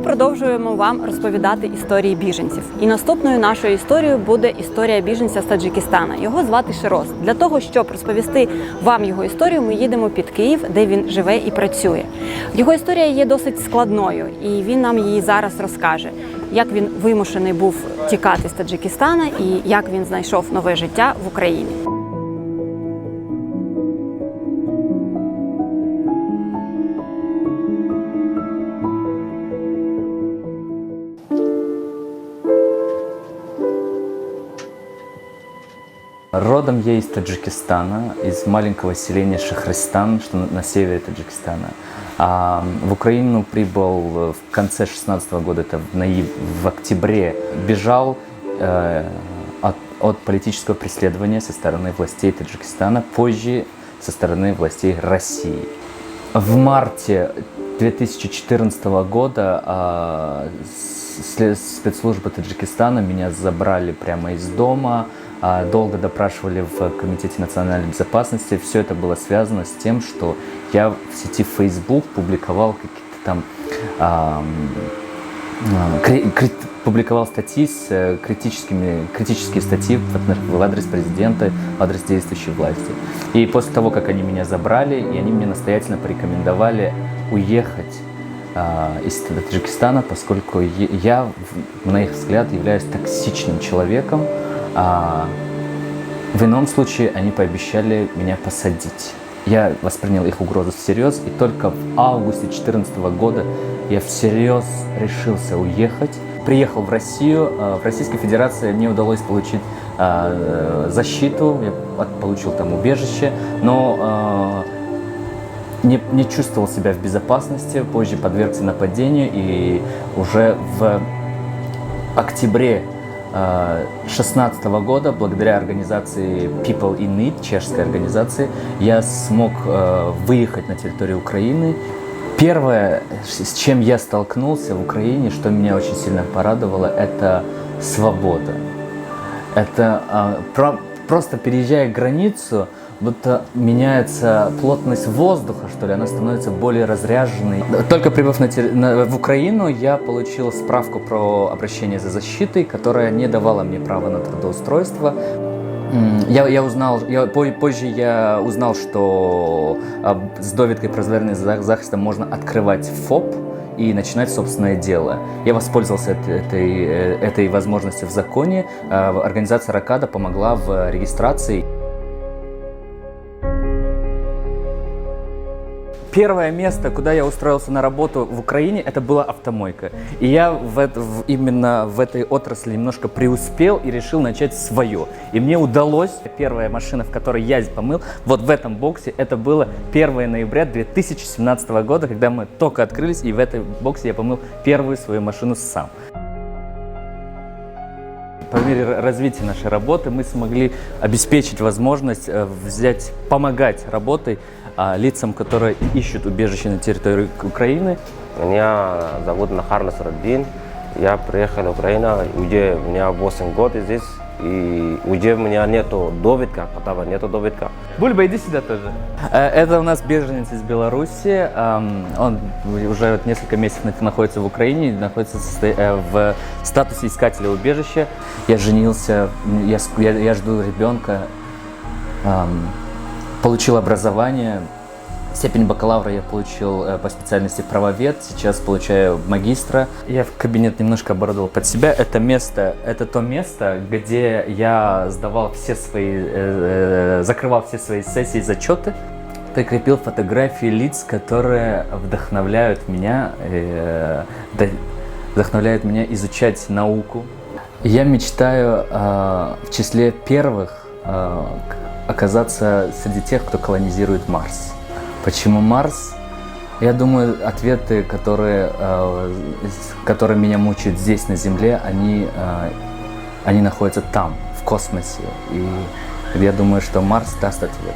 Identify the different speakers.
Speaker 1: продовжуємо вам розповідати історії біженців. І наступною нашою історією буде історія біженця з Таджикистана. Його звати Широз. Для того, щоб розповісти вам його історію, ми їдемо під Київ, де він живе і працює. Його історія є досить складною, і він нам її зараз розкаже. Як він вимушений був тікати з Таджикистана і як він знайшов нове життя в Україні.
Speaker 2: Родом я из Таджикистана, из маленького селения Шахристан, что на- севере Таджикистана. А, в Украину прибыл в конце 16 года, это в, наив- в октябре. Бежал э, от, от политического преследования со стороны властей Таджикистана, позже со стороны властей России. В марте 2014 года сле- спецслужбы Таджикистана меня забрали прямо из дома, долго допрашивали в Комитете национальной безопасности. Все это было связано с тем, что я в сети Facebook публиковал какие-то там ам, а, кри- кри- публиковал статьи с э, критическими, критические статьи в, адрес президента, в адрес действующей власти. И после того, как они меня забрали, и они мне настоятельно порекомендовали уехать а, из Таджикистана, поскольку я, на их взгляд, являюсь токсичным человеком. А в ином случае они пообещали меня посадить. Я воспринял их угрозу всерьез, и только в августе 2014 года я всерьез решился уехать. Приехал в Россию. э, В Российской Федерации мне удалось получить э, защиту, я получил там убежище, но э, не, не чувствовал себя в безопасности, позже подвергся нападению, и уже в октябре 2016 года, благодаря организации People in Need, чешской организации, я смог э, выехать на территорию Украины. Первое, с чем я столкнулся в Украине, что меня очень сильно порадовало, это свобода. Это а, про- просто переезжая границу, будто меняется плотность воздуха, что ли, она становится более разряженной. Только прибыв на на- в Украину, я получил справку про обращение за защитой, которая не давала мне права на трудоустройство. Я, я узнал, я, по- позже я узнал, что а, с довідкой про звернення можно открывать ФОП и начинать собственное дело. Я воспользовался эт- этой, э, этой возможностью в законе. А, Организация Ракада помогла в регистрации. Первое место, куда я устроился на работу в Украине, это была автомойка. И я в в- именно в этой отрасли немножко преуспел и решил начать свое. И мне удалось, первая машина, в которой я помыл, вот в этом боксе, это было 1 ноября 2017 года, когда мы только открылись, и в этой боксе я помыл первую свою машину сам. По мере развития нашей работы мы смогли обеспечить возможность э, взять, помогать работой лицам, которые ищут убежище на территории Украины.
Speaker 3: Меня зовут Нахар Насраддин. Я приехал в Украину, уже у меня 8 год здесь, и уже у меня нету довидка, потому нету довидка.
Speaker 2: Бульба, иди сюда тоже. Э, Это у нас беженец из Беларуси. Он уже вот несколько месяцев на- находится в Украине, находится э, в статусе искателя убежища. Я женился, я, я- я жду ребенка, получил образование. Степень бакалавра я получил э, по специальности правовед, сейчас получаю магистра. Я в кабинет немножко оборудовал под себя. Это место, это то место, где я сдавал все свои, э, э, закрывал все свои сессии, зачеты. Прикрепил фотографии лиц, которые вдохновляют меня, вдохновляют меня изучать науку. Я мечтаю в числе первых оказаться среди тех, кто колонизирует Марс. Почему Марс? Я думаю, ответы, которые, э, которые меня мучают здесь, на Земле, они, э, они находятся там, в космосе. И я думаю, что Марс даст ответ.